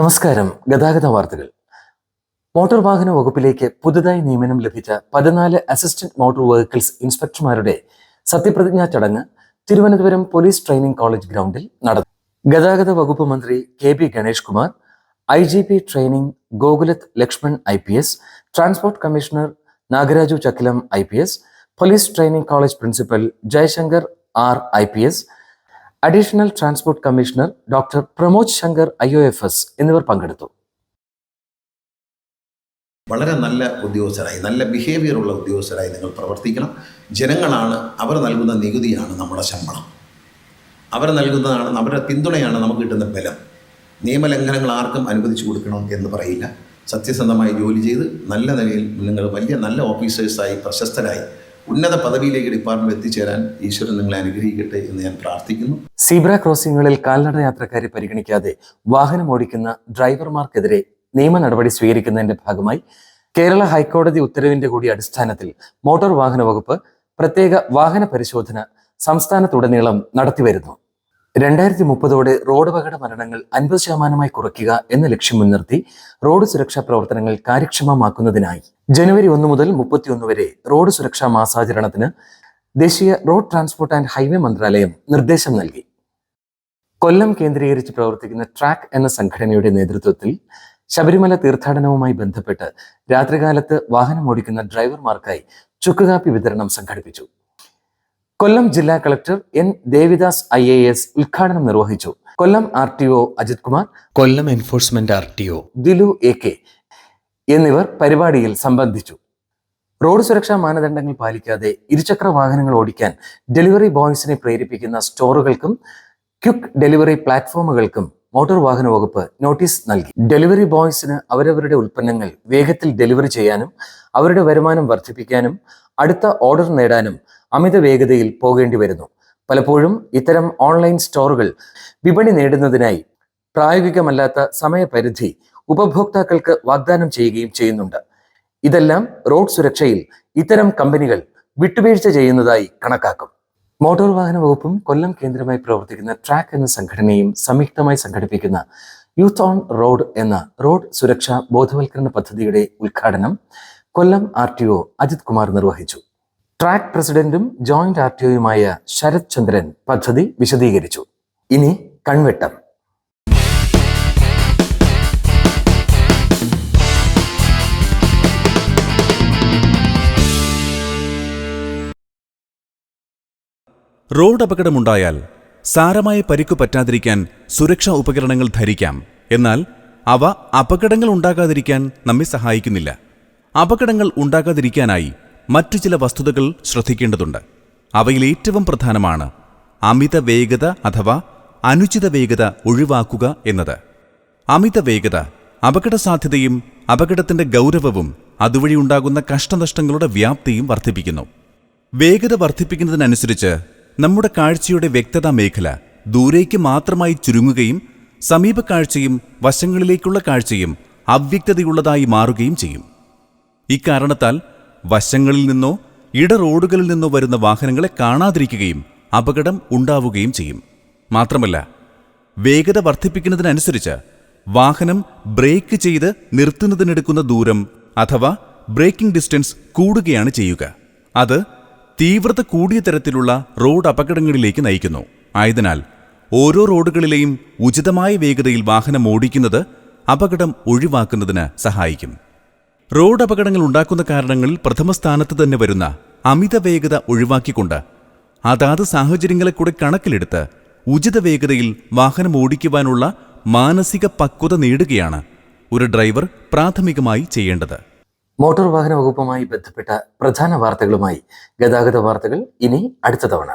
നമസ്കാരം. ഗതാഗത വാർത്തകൾ. മോട്ടോർ വാഹന വകുപ്പിലേക്ക് പുതുതായി നിയമനം ലഭിച്ച പതിനാല് അസിസ്റ്റന്റ് മോട്ടോർ വെഹിക്കിൾസ് ഇൻസ്പെക്ടർമാരുടെ സത്യപ്രതിജ്ഞാ ചടങ്ങ് തിരുവനന്തപുരം പോലീസ് ട്രെയിനിംഗ് കോളേജ് ഗ്രൗണ്ടിൽ നടന്നു. ഗതാഗത വകുപ്പ് മന്ത്രി K P Ganesh Kumar I G P training Gokulath Lakshman I P S transport commissioner Nagaraju Chakkilam I P S police training college principal Jayashankar R I P S additional transport commissioner doctor Pramod Shankar I O F S എന്നിവർ പങ്കെടുത്തു. വളരെ നല്ല ഉദ്യോഗസ്ഥരായി നല്ല behaviour ഉള്ള ഉദ്യോഗസ്ഥരായി നിങ്ങൾ പ്രവർത്തിക്കണം. ജനങ്ങളാണ് അവർ നൽകുന്ന നികുതിയാണ് നമ്മുടെ ശമ്പളം. അവർ നൽകുന്നതാണ് അവരുടെ പിന്തുണയാണ് നമുക്ക് കിട്ടുന്ന ബലം. നിയമലംഘനങ്ങൾ ആർക്കും അനുവദിച്ചു കൊടുക്കണം എന്ന് പറയില്ല. സത്യസന്ധമായി ജോലി ചെയ്ത് നല്ല നിലയിൽ നിങ്ങൾ വലിയ നല്ല ഓഫീസേഴ്സായി പ്രശസ്തരായി ഉന്നത പദവിയിലേക്ക് ഡിപ്പാർട്ട്മെന്റ് എത്തിച്ചേരാൻ ഈശ്വരൻ നിങ്ങളെ അനുഗ്രഹിക്കട്ടെ എന്ന് ഞാൻ പ്രാർത്ഥിക്കുന്നു. സീബ്ര ക്രോസിംഗുകളിൽ കാൽനട യാത്രക്കാരെ പരിഗണിക്കാതെ വാഹനം ഓടിക്കുന്ന ഡ്രൈവർമാർക്കെതിരെ നിയമ നടപടി സ്വീകരിക്കുന്നതിന്റെ ഭാഗമായി കേരള ഹൈക്കോടതി ഉത്തരവിന്റെ കൂടി അടിസ്ഥാനത്തിൽ മോട്ടോർ വാഹന വകുപ്പ് പ്രത്യേക വാഹന പരിശോധന സംസ്ഥാനത്തുടനീളം നടത്തിവരുന്നു. രണ്ടായിരത്തി മുപ്പതോടെ റോഡ് അപകട മരണങ്ങൾ അൻപത് ശതമാനമായി കുറയ്ക്കുക എന്ന ലക്ഷ്യം മുൻനിർത്തി റോഡ് സുരക്ഷാ പ്രവർത്തനങ്ങൾ കാര്യക്ഷമമാക്കുന്നതിനായി ജനുവരി ഒന്ന് മുതൽ മുപ്പത്തിയൊന്ന് വരെ റോഡ് സുരക്ഷാ മാസാചരണത്തിന് ദേശീയ റോഡ് ട്രാൻസ്പോർട്ട് ആൻഡ് ഹൈവേ മന്ത്രാലയം നിർദ്ദേശം നൽകി. കൊല്ലം കേന്ദ്രീകരിച്ച് പ്രവർത്തിക്കുന്ന ട്രാക്ക് എന്ന സംഘടനയുടെ നേതൃത്വത്തിൽ ശബരിമല തീർത്ഥാടനവുമായി ബന്ധപ്പെട്ട് രാത്രികാലത്ത് വാഹനം ഓടിക്കുന്ന ഡ്രൈവർമാർക്കായി ചുക്കുകാപ്പി വിതരണം സംഘടിപ്പിച്ചു. കൊല്ലം ജില്ലാ collector N Devidas I A S ഉദ്ഘാടനം നിർവഹിച്ചു. Kollam R T O Ajith Kumar Kollam enforcement R T O Dilu A K എന്നിവർ പരിപാടിയിൽ സംബന്ധിച്ചു. റോഡ് സുരക്ഷാ മാനദണ്ഡങ്ങൾ പാലിക്കാതെ ഇരുചക്ര വാഹനങ്ങൾ ഓടിക്കാൻ ഡെലിവറി ബോയ്സിനെ പ്രേരിപ്പിക്കുന്ന സ്റ്റോറുകൾക്കും ക്യുക്ക് ഡെലിവറി പ്ലാറ്റ്ഫോമുകൾക്കും മോട്ടോർ വാഹന വകുപ്പ് നോട്ടീസ് നൽകി. ഡെലിവറി ബോയ്സിന് അവരവരുടെ ഉൽപ്പന്നങ്ങൾ വേഗത്തിൽ ഡെലിവറി ചെയ്യാനും അവരുടെ വരുമാനം വർദ്ധിപ്പിക്കാനും അടുത്ത ഓർഡർ നേടാനും അമിത വേഗതയിൽ പോകേണ്ടി വരുന്നു പലപ്പോഴും ഇത്തരം ഓൺലൈൻ സ്റ്റോറുകൾ വിപണി നേടുന്നതിനായി പ്രായോഗികമല്ലാത്ത സമയപരിധി ഉപഭോക്താക്കൾക്ക് വാഗ്ദാനം ചെയ്യുകയും ചെയ്യുന്നുണ്ട്. ഇതെല്ലാം റോഡ് സുരക്ഷയിൽ ഇത്തരം കമ്പനികൾ വിട്ടുവീഴ്ച ചെയ്യുന്നതായി കണക്കാക്കും. മോട്ടോർ വാഹന വകുപ്പും കൊല്ലം കേന്ദ്രമായി പ്രവർത്തിക്കുന്ന ട്രാക്ക് എന്ന സംഘടനയും സംയുക്തമായി സംഘടിപ്പിക്കുന്ന യൂത്ത് ഓൺ റോഡ് എന്ന റോഡ് സുരക്ഷാ ബോധവൽക്കരണ പദ്ധതിയുടെ ഉദ്ഘാടനം Kollam R T O Ajith Kumar നിർവഹിച്ചു. ട്രാക്ക് പ്രസിഡന്റും ജോയിന്റ് ആർ ടി ഒയുമായ ശരത് ചന്ദ്രൻ പദ്ധതി വിശദീകരിച്ചു. ഇനി കൺവെട്ടം. റോഡ് അപകടമുണ്ടായാൽ സാരമായ പരിക്കു പറ്റാതിരിക്കാൻ സുരക്ഷാ ഉപകരണങ്ങൾ ധരിക്കാം. എന്നാൽ അവ അപകടങ്ങൾ ഉണ്ടാകാതിരിക്കാൻ നമ്മെ സഹായിക്കുന്നില്ല. അപകടങ്ങൾ ഉണ്ടാകാതിരിക്കാനായി മറ്റു ചില വസ്തുതകൾ ശ്രദ്ധിക്കേണ്ടതുണ്ട്. അവയിൽ ഏറ്റവും പ്രധാനമാണ് അമിത വേഗത അഥവാ അനുചിത വേഗത ഒഴിവാക്കുക എന്നത്. അമിത വേഗത അപകട സാധ്യതയും അപകടത്തിന്റെ ഗൗരവവും അതുവഴി ഉണ്ടാകുന്ന കഷ്ടനഷ്ടങ്ങളുടെ വ്യാപ്തിയും വർദ്ധിപ്പിക്കുന്നു. വേഗത വർദ്ധിപ്പിക്കുന്നതിനനുസരിച്ച് നമ്മുടെ കാഴ്ചയുടെ വ്യക്തതാ മേഖല ദൂരേക്ക് മാത്രമായി ചുരുങ്ങുകയും സമീപക്കാഴ്ചയും വശങ്ങളിലേക്കുള്ള കാഴ്ചയും അവ്യക്തതയുള്ളതായി മാറുകയും ചെയ്യും. ഇക്കാരണത്താൽ വശങ്ങളിൽ നിന്നോ ഇട റോഡുകളിൽ നിന്നോ വരുന്ന വാഹനങ്ങളെ കാണാതിരിക്കുകയും അപകടം ഉണ്ടാവുകയും ചെയ്യും. മാത്രമല്ല വേഗത വർദ്ധിപ്പിക്കുന്നതിനനുസരിച്ച് വാഹനം ബ്രേക്ക് ചെയ്ത് നിർത്തുന്നതിനെടുക്കുന്ന ദൂരം അഥവാ ബ്രേക്കിംഗ് ഡിസ്റ്റൻസ് കൂടുകയാണ് ചെയ്യുക. അത് തീവ്രത കൂടിയ തരത്തിലുള്ള റോഡ് അപകടങ്ങളിലേക്ക് നയിക്കുന്നു. ആയതിനാൽ ഓരോ റോഡുകളിലെയും ഉചിതമായ വേഗതയിൽ വാഹനം ഓടിക്കുന്നത് അപകടം ഒഴിവാക്കുന്നതിന് സഹായിക്കും. റോഡ് അപകടങ്ങൾ ഉണ്ടാക്കുന്ന കാരണങ്ങളിൽ പ്രഥമ സ്ഥാനത്ത് തന്നെ വരുന്ന അമിത വേഗത ഒഴിവാക്കിക്കൊണ്ട് അതാത് സാഹചര്യങ്ങളെ കൂടെ കണക്കിലെടുത്ത് ഉചിത വേഗതയിൽ വാഹനം ഓടിക്കുവാനുള്ള മാനസിക പക്വത നേടുകയാണ് ഒരു ഡ്രൈവർ പ്രാഥമികമായി ചെയ്യേണ്ടത്. മോട്ടോർ വാഹന വകുപ്പുമായി ബന്ധപ്പെട്ട പ്രധാന വാർത്തകളുമായി ഗതാഗത വാർത്തകൾ ഇനി അടുത്ത തവണ.